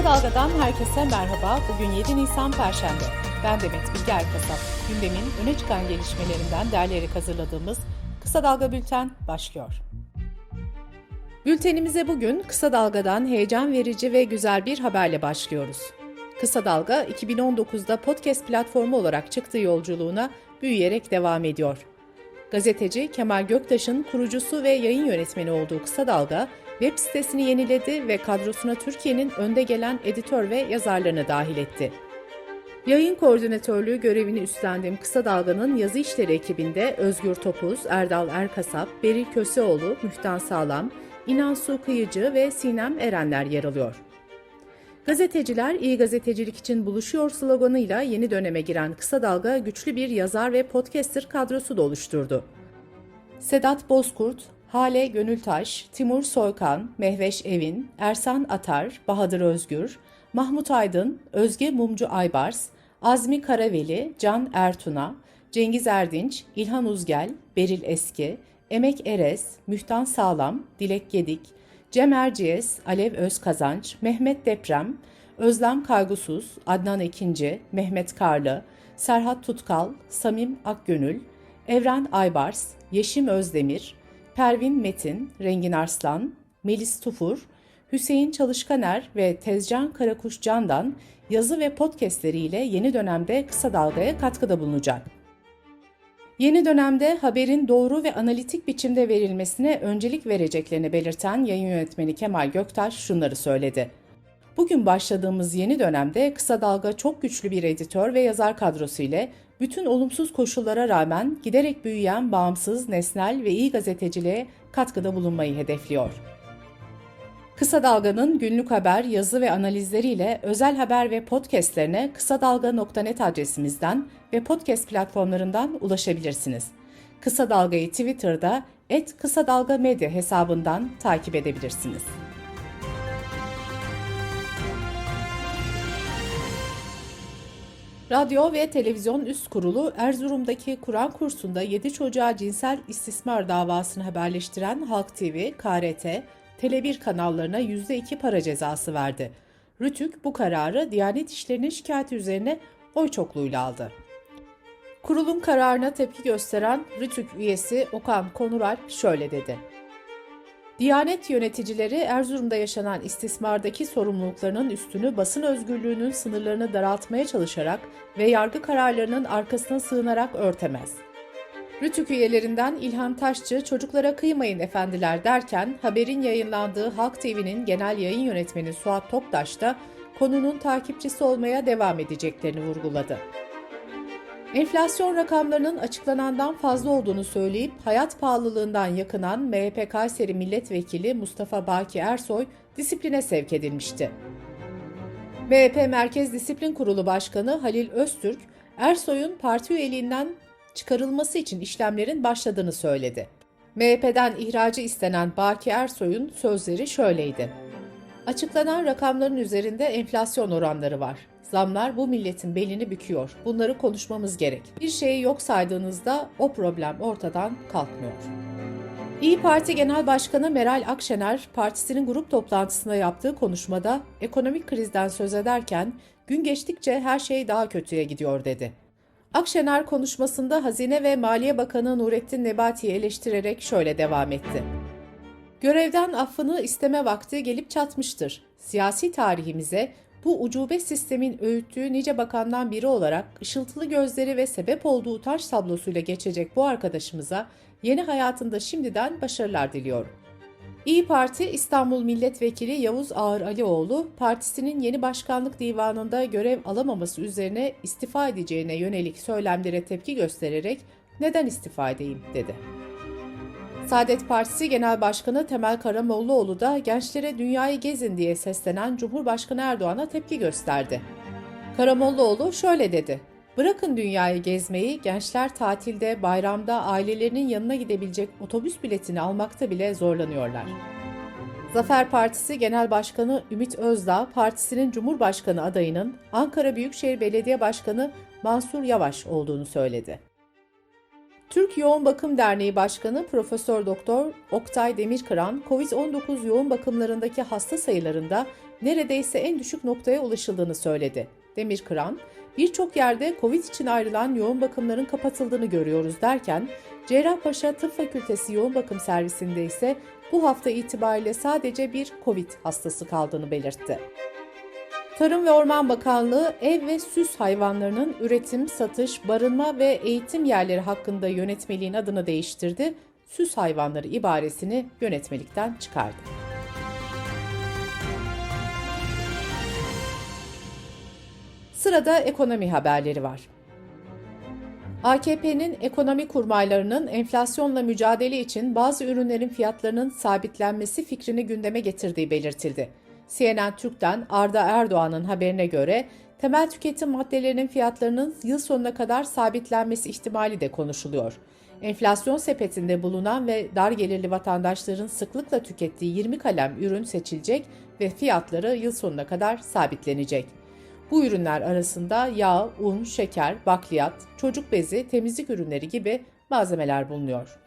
Kısa Dalga'dan herkese merhaba. Bugün 7 Nisan Perşembe. Ben Demet Bilge Erkasap. Gündemin öne çıkan gelişmelerinden derleyerek hazırladığımız Kısa Dalga Bülten başlıyor. Bültenimize bugün Kısa Dalga'dan heyecan verici ve güzel bir haberle başlıyoruz. Kısa Dalga 2019'da podcast platformu olarak çıktığı yolculuğuna büyüyerek devam ediyor. Gazeteci Kemal Göktaş'ın kurucusu ve yayın yönetmeni olduğu Kısa Dalga, web sitesini yeniledi ve kadrosuna Türkiye'nin önde gelen editör ve yazarlarını dahil etti. Yayın koordinatörlüğü görevini üstlendiğim Kısa Dalga'nın yazı işleri ekibinde Özgür Topuz, Erdal Erkasap, Beril Köseoğlu, Mühtan Sağlam, İnan Su Kıyıcı ve Sinem Erenler yer alıyor. Gazeteciler iyi gazetecilik için buluşuyor sloganıyla yeni döneme giren Kısa Dalga güçlü bir yazar ve podcaster kadrosu da oluşturdu. Sedat Bozkurt, Hale Gönültaş, Timur Soykan, Mehveş Evin, Ersan Atar, Bahadır Özgür, Mahmut Aydın, Özge Mumcu Aybars, Azmi Karaveli, Can Ertuna, Cengiz Erdinç, İlhan Uzgel, Beril Eski, Emek Erez, Mühtan Sağlam, Dilek Gedik, Cem Erciyes, Alev Özkazanç, Mehmet Deprem, Özlem Kaygusuz, Adnan Ekinci, Mehmet Karlı, Serhat Tutkal, Samim Akgönül, Evren Aybars, Yeşim Özdemir, Pervin Metin, Rengin Arslan, Melis Tufur, Hüseyin Çalışkaner ve Tezcan Karakuş Can'dan yazı ve podcastleriyle yeni dönemde kısa dalgaya katkıda bulunacak. Yeni dönemde haberin doğru ve analitik biçimde verilmesine öncelik vereceklerini belirten yayın yönetmeni Kemal Göktaş şunları söyledi. Bugün başladığımız yeni dönemde Kısa Dalga çok güçlü bir editör ve yazar kadrosu ile bütün olumsuz koşullara rağmen giderek büyüyen bağımsız, nesnel ve iyi gazeteciliğe katkıda bulunmayı hedefliyor. Kısa Dalga'nın günlük haber, yazı ve analizleriyle özel haber ve podcastlerine kısa dalga.net adresimizden ve podcast platformlarından ulaşabilirsiniz. Kısa Dalga'yı Twitter'da et Kısa hesabından takip edebilirsiniz. Radyo ve Televizyon Üst Kurulu Erzurum'daki Kur'an kursunda 7 çocuğa cinsel istismar davasını haberleştiren Halk TV, KRT, Tele1 kanallarına %2 para cezası verdi. Rütük bu kararı Diyanet İşleri'nin şikayeti üzerine oy çokluğuyla aldı. Kurulun kararına tepki gösteren Rütük üyesi Okan Konuralp şöyle dedi. Diyanet yöneticileri Erzurum'da yaşanan istismardaki sorumluluklarının üstünü basın özgürlüğünün sınırlarını daraltmaya çalışarak ve yargı kararlarının arkasına sığınarak örtemez. Rütük üyelerinden İlhan Taşçı çocuklara kıymayın efendiler derken haberin yayınlandığı Halk TV'nin genel yayın yönetmeni Suat Toktaş da konunun takipçisi olmaya devam edeceklerini vurguladı. Enflasyon rakamlarının açıklanandan fazla olduğunu söyleyip hayat pahalılığından yakınan MHP Kayseri Milletvekili Mustafa Baki Ersoy disipline sevk edilmişti. MHP Merkez Disiplin Kurulu Başkanı Halil Öztürk, Ersoy'un parti üyeliğinden çıkarılması için işlemlerin başladığını söyledi. MHP'den ihracı istenen Baki Ersoy'un sözleri şöyleydi. Açıklanan rakamların üzerinde enflasyon oranları var. Zamlar bu milletin belini büküyor. Bunları konuşmamız gerek. Bir şeyi yok saydığınızda o problem ortadan kalkmıyor. İyi Parti Genel Başkanı Meral Akşener, partisinin grup toplantısında yaptığı konuşmada ekonomik krizden söz ederken gün geçtikçe her şey daha kötüye gidiyor dedi. Akşener konuşmasında Hazine ve Maliye Bakanı Nurettin Nebati'yi eleştirerek şöyle devam etti. Görevden affını isteme vakti gelip çatmıştır. Siyasi tarihimize bu ucube sistemin öğüttüğü nice bakandan biri olarak ışıltılı gözleri ve sebep olduğu utanç tablosuyla geçecek bu arkadaşımıza yeni hayatında şimdiden başarılar diliyorum. İyi Parti İstanbul Milletvekili Yavuz Ağır Alioğlu, partisinin yeni başkanlık divanında görev alamaması üzerine istifa edeceğine yönelik söylemlere tepki göstererek neden istifa edeyim dedi. Saadet Partisi Genel Başkanı Temel Karamollaoğlu da gençlere dünyayı gezin diye seslenen Cumhurbaşkanı Erdoğan'a tepki gösterdi. Karamollaoğlu şöyle dedi. Bırakın dünyayı gezmeyi, gençler tatilde, bayramda ailelerinin yanına gidebilecek otobüs biletini almakta bile zorlanıyorlar. Zafer Partisi Genel Başkanı Ümit Özdağ, partisinin Cumhurbaşkanı adayının Ankara Büyükşehir Belediye Başkanı Mansur Yavaş olduğunu söyledi. Türk Yoğun Bakım Derneği Başkanı Profesör Doktor Oktay Demirkıran, COVID-19 yoğun bakımlarındaki hasta sayılarında neredeyse en düşük noktaya ulaşıldığını söyledi. Demirkıran, birçok yerde COVID için ayrılan yoğun bakımların kapatıldığını görüyoruz derken, Cerrahpaşa Tıp Fakültesi yoğun bakım servisinde ise bu hafta itibariyle sadece bir COVID hastası kaldığını belirtti. Tarım ve Orman Bakanlığı ev ve süs hayvanlarının üretim, satış, barınma ve eğitim yerleri hakkında yönetmeliğin adını değiştirdi. Süs hayvanları ibaresini yönetmelikten çıkardı. Sırada ekonomi haberleri var. AKP'nin ekonomi kurmaylarının enflasyonla mücadele için bazı ürünlerin fiyatlarının sabitlenmesi fikrini gündeme getirdiği belirtildi. CNN Türk'ten Arda Erdoğan'ın haberine göre temel tüketim maddelerinin fiyatlarının yıl sonuna kadar sabitlenmesi ihtimali de konuşuluyor. Enflasyon sepetinde bulunan ve dar gelirli vatandaşların sıklıkla tükettiği 20 kalem ürün seçilecek ve fiyatları yıl sonuna kadar sabitlenecek. Bu ürünler arasında yağ, un, şeker, bakliyat, çocuk bezi, temizlik ürünleri gibi malzemeler bulunuyor.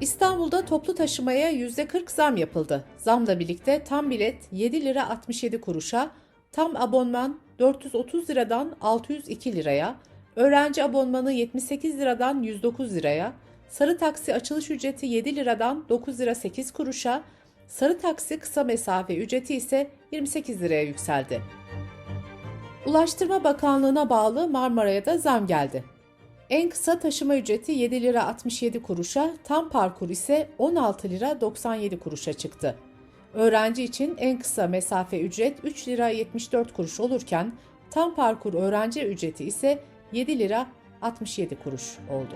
İstanbul'da toplu taşımaya %40 zam yapıldı. Zamla birlikte tam bilet 7 lira 67 kuruşa, tam abonman 430 liradan 602 liraya, öğrenci abonmanı 78 liradan 109 liraya, sarı taksi açılış ücreti 7 liradan 9 lira 8 kuruşa, sarı taksi kısa mesafe ücreti ise 28 liraya yükseldi. Ulaştırma Bakanlığı'na bağlı Marmara'ya da zam geldi. En kısa taşıma ücreti 7 lira 67 kuruşa, tam parkur ise 16 lira 97 kuruşa çıktı. Öğrenci için en kısa mesafe ücret 3 lira 74 kuruş olurken tam parkur öğrenci ücreti ise 7 lira 67 kuruş oldu.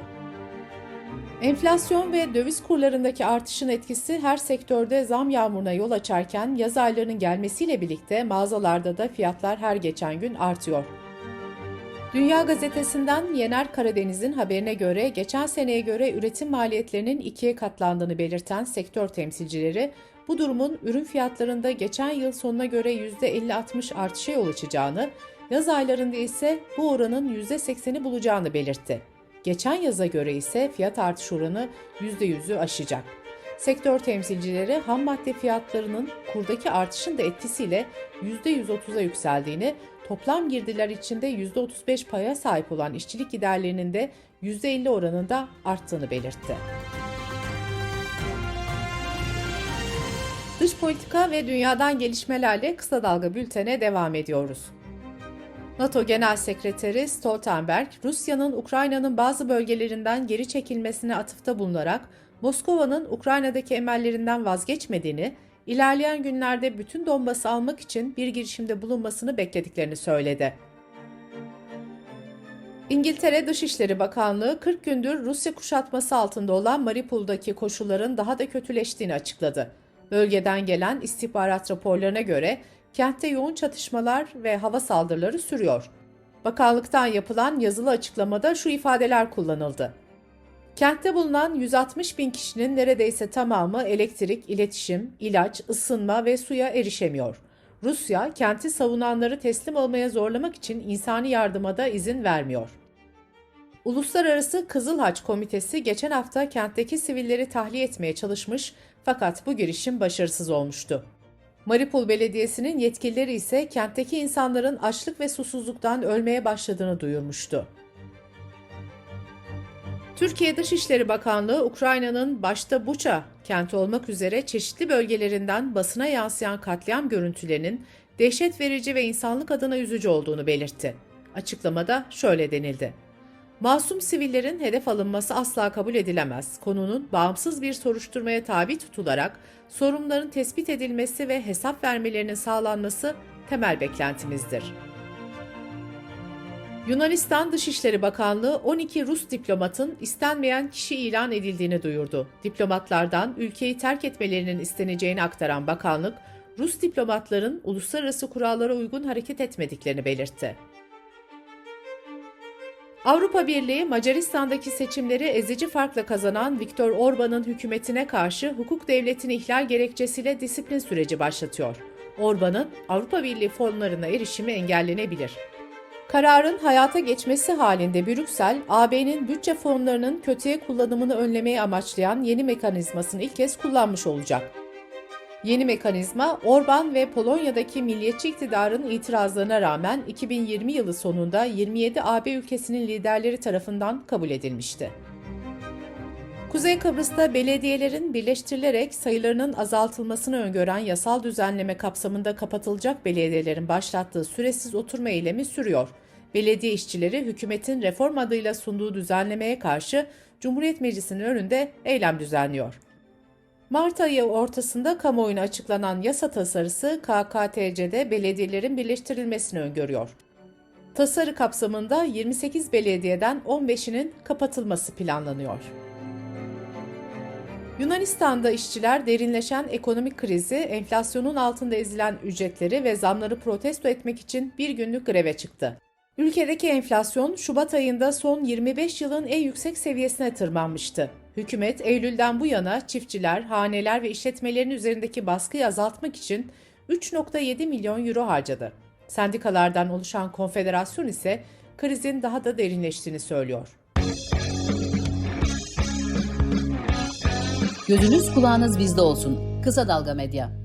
Enflasyon ve döviz kurlarındaki artışın etkisi her sektörde zam yağmuruna yol açarken yaz aylarının gelmesiyle birlikte mağazalarda da fiyatlar her geçen gün artıyor. Dünya Gazetesi'nden Yener Karadeniz'in haberine göre geçen seneye göre üretim maliyetlerinin ikiye katlandığını belirten sektör temsilcileri bu durumun ürün fiyatlarında geçen yıl sonuna göre %50-60 artışa yol açacağını, yaz aylarında ise bu oranın %80'i bulacağını belirtti. Geçen yaza göre ise fiyat artış oranı %100'ü aşacak. Sektör temsilcileri ham madde fiyatlarının kurdaki artışın da etkisiyle %130'a yükseldiğini, toplam girdiler içinde %35 paya sahip olan işçilik giderlerinin de %50 oranında arttığını belirtti. Dış politika ve dünyadan gelişmelerle kısa dalga bültene devam ediyoruz. NATO Genel Sekreteri Stoltenberg, Rusya'nın Ukrayna'nın bazı bölgelerinden geri çekilmesine atıfta bulunarak Moskova'nın Ukrayna'daki emellerinden vazgeçmediğini, ilerleyen günlerde bütün Donbas'ı almak için bir girişimde bulunmasını beklediklerini söyledi. İngiltere Dışişleri Bakanlığı 40 gündür Rusya kuşatması altında olan Mariupol'daki koşulların daha da kötüleştiğini açıkladı. Bölgeden gelen istihbarat raporlarına göre kentte yoğun çatışmalar ve hava saldırıları sürüyor. Bakanlıktan yapılan yazılı açıklamada şu ifadeler kullanıldı. Kentte bulunan 160 bin kişinin neredeyse tamamı elektrik, iletişim, ilaç, ısınma ve suya erişemiyor. Rusya, kenti savunanları teslim olmaya zorlamak için insani yardıma da izin vermiyor. Uluslararası Kızıl Haç Komitesi geçen hafta kentteki sivilleri tahliye etmeye çalışmış fakat bu girişim başarısız olmuştu. Mariupol Belediyesi'nin yetkilileri ise kentteki insanların açlık ve susuzluktan ölmeye başladığını duyurmuştu. Türkiye Dışişleri Bakanlığı, Ukrayna'nın başta Buça kenti olmak üzere çeşitli bölgelerinden basına yansıyan katliam görüntülerinin dehşet verici ve insanlık adına üzücü olduğunu belirtti. Açıklamada şöyle denildi. Masum sivillerin hedef alınması asla kabul edilemez. Konunun bağımsız bir soruşturmaya tabi tutularak sorunların tespit edilmesi ve hesap vermelerinin sağlanması temel beklentimizdir. Yunanistan Dışişleri Bakanlığı 12 Rus diplomatın istenmeyen kişi ilan edildiğini duyurdu. Diplomatlardan ülkeyi terk etmelerinin isteneceğini aktaran bakanlık, Rus diplomatların uluslararası kurallara uygun hareket etmediklerini belirtti. Avrupa Birliği, Macaristan'daki seçimleri ezici farkla kazanan Viktor Orban'ın hükümetine karşı hukuk devletini ihlal gerekçesiyle disiplin süreci başlatıyor. Orban'ın Avrupa Birliği fonlarına erişimi engellenebilir. Kararın hayata geçmesi halinde Brüksel, AB'nin bütçe fonlarının kötüye kullanımını önlemeyi amaçlayan yeni mekanizmasını ilk kez kullanmış olacak. Yeni mekanizma, Orban ve Polonya'daki milliyetçi iktidarın itirazlarına rağmen 2020 yılı sonunda 27 AB ülkesinin liderleri tarafından kabul edilmişti. Kuzey Kıbrıs'ta belediyelerin birleştirilerek sayılarının azaltılmasını öngören yasal düzenleme kapsamında kapatılacak belediyelerin başlattığı süresiz oturma eylemi sürüyor. Belediye işçileri hükümetin reform adıyla sunduğu düzenlemeye karşı Cumhuriyet Meclisi'nin önünde eylem düzenliyor. Mart ayı ortasında kamuoyuna açıklanan yasa tasarısı KKTC'de belediyelerin birleştirilmesini öngörüyor. Tasarı kapsamında 28 belediyeden 15'inin kapatılması planlanıyor. Yunanistan'da işçiler derinleşen ekonomik krizi, enflasyonun altında ezilen ücretleri ve zamları protesto etmek için bir günlük greve çıktı. Ülkedeki enflasyon Şubat ayında son 25 yılın en yüksek seviyesine tırmanmıştı. Hükümet Eylül'den bu yana çiftçiler, haneler ve işletmelerin üzerindeki baskıyı azaltmak için 3.7 milyon euro harcadı. Sendikalardan oluşan konfederasyon ise krizin daha da derinleştiğini söylüyor. Gözünüz kulağınız bizde olsun. Kısa Dalga Medya.